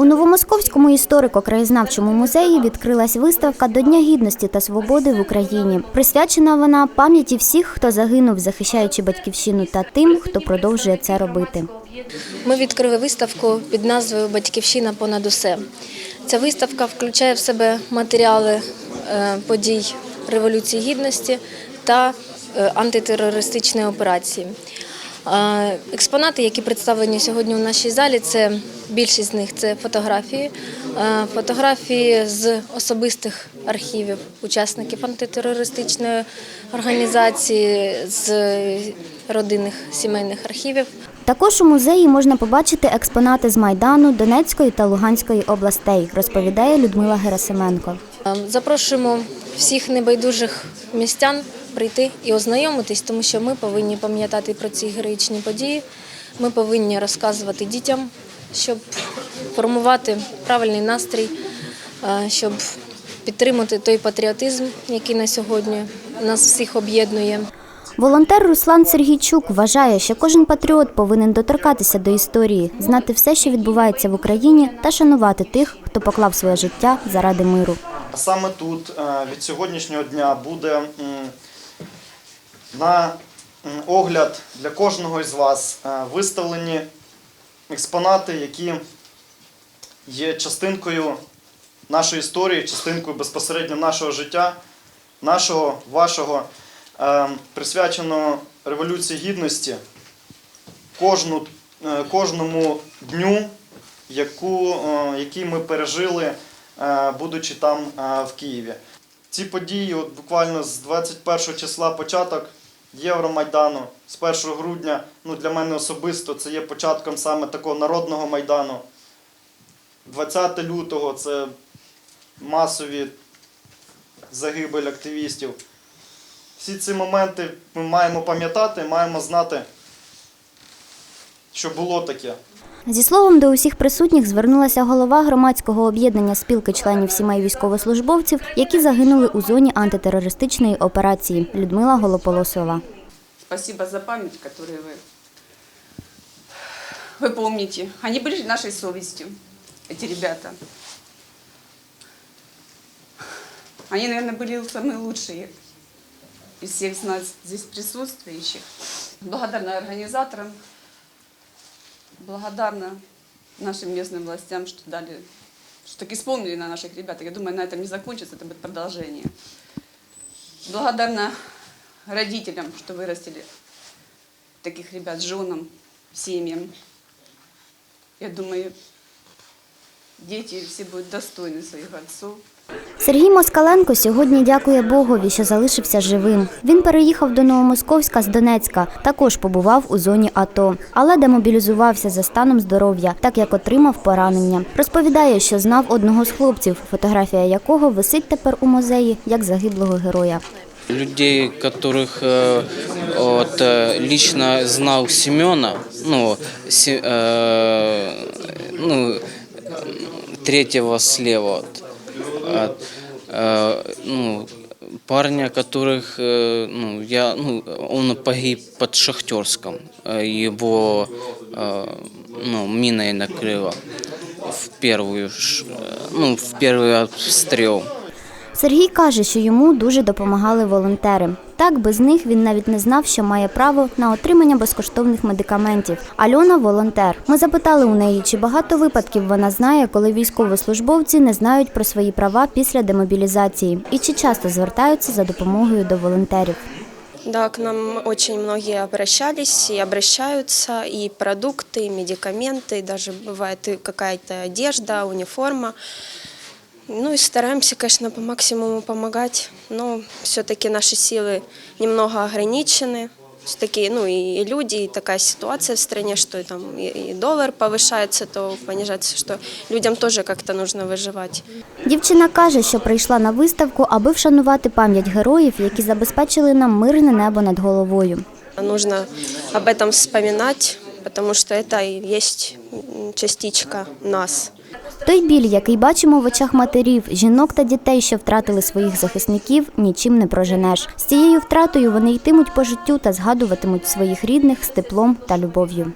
У Новомосковському історико-краєзнавчому музеї відкрилась виставка до Дня гідності та свободи в Україні. Присвячена вона пам'яті всіх, хто загинув, захищаючи батьківщину, та тим, хто продовжує це робити. Ми відкрили виставку під назвою Батьківщина понад усе. Ця виставка включає в себе матеріали е, подій Революції Гідності та е, антитерористичної операції. Експонати, які представлені сьогодні у нашій залі, це більшість з них це фотографії, фотографії з особистих архівів учасників антитерористичної організації, з родинних сімейних архівів. Також у музеї можна побачити експонати з Майдану, Донецької та Луганської областей, розповідає Людмила Герасименко. Е, Запрошуємо всіх небайдужих містян прийти і ознайомитись, тому що ми повинні пам'ятати про ці героїчні події. Ми повинні розказувати дітям, щоб формувати правильний настрій, е, щоб підтримати той патріотизм, який на сьогодні нас всіх об'єднує. Волонтер Руслан Сергійчук вважає, що кожен патріот повинен доторкатися до історії, знати все, що відбувається в Україні, та шанувати тих, хто поклав своє життя заради миру. Саме тут е, від сьогоднішнього дня буде на огляд для кожного із вас е, виставлені експонати, які є частинкою нашої історії, частинкою безпосередньо нашого життя, нашого, вашого, е, присвяченого Революції Гідності, кожну, е, кожному дню, яку, який ми пережили, будучи там в Києві. Ці події, от буквально з 21 числа початок Євромайдану, з 1 грудня, ну для мене особисто це є початком саме такого народного майдану. 20 лютого це масові загибель активістів. Всі ці моменти ми маємо пам'ятати, маємо знати, що було таке. Зі словом до усіх присутніх звернулася голова громадського об'єднання спілки членів сімей військовослужбовців, які загинули у зоні антитерористичної операції Людмила Голополосова. Спасибо за память, которую вы, вы помните. Они были нашей совестью, эти ребята. Они, наверное, были самые лучшие из всех нас здесь присутствующих. Благодарна организаторам, Благодарна нашим местным властям, что дали, что так исполнили на наших ребят. Я думаю, на этом не закончится, это будет продолжение. Благодарна родителям, что вырастили таких ребят, женам, семьям. Я думаю, дети все будут достойны своих отцов. Сергій Москаленко сьогодні дякує Богові, що залишився живим. Він переїхав до Новомосковська з Донецька, також побував у зоні АТО, але демобілізувався за станом здоров'я, так як отримав поранення. Розповідає, що знав одного з хлопців, фотографія якого висить тепер у музеї як загиблого героя. людей, которых э, вот, э, лично знал Семена, ну, Се- э, ну, э, третьего слева, вот, от, э, ну, парня, которых, э, ну, я, ну, он погиб под Шахтерском, э, его, э, ну, миной накрыло в первую, ш- э, ну, в первый обстрел. Сергій каже, що йому дуже допомагали волонтери. Так, без них він навіть не знав, що має право на отримання безкоштовних медикаментів. Альона волонтер. Ми запитали у неї, чи багато випадків вона знає, коли військовослужбовці не знають про свої права після демобілізації, і чи часто звертаються за допомогою до волонтерів. Да, к нам очень многие обращались и обращаются, и продукты, и медикаменты, и даже бывает и какая-то одежда, униформа. Ну и стараемся, конечно, по максимуму помогать, но все-таки наши силы немного ограничены. Все-таки, ну и люди, и такая ситуация в стране, что там и, и доллар повышается, то понижается, что людям тоже как-то нужно выживать. Дівчина каже, що прийшла на виставку, аби вшанувати пам'ять героїв, які забезпечили нам мирне небо над головою. Нужно об этом вспоминать, потому что это и есть м, частичка нас. Той біль, який бачимо в очах матерів, жінок та дітей, що втратили своїх захисників, нічим не проженеш. З цією втратою вони йтимуть по життю та згадуватимуть своїх рідних з теплом та любов'ю.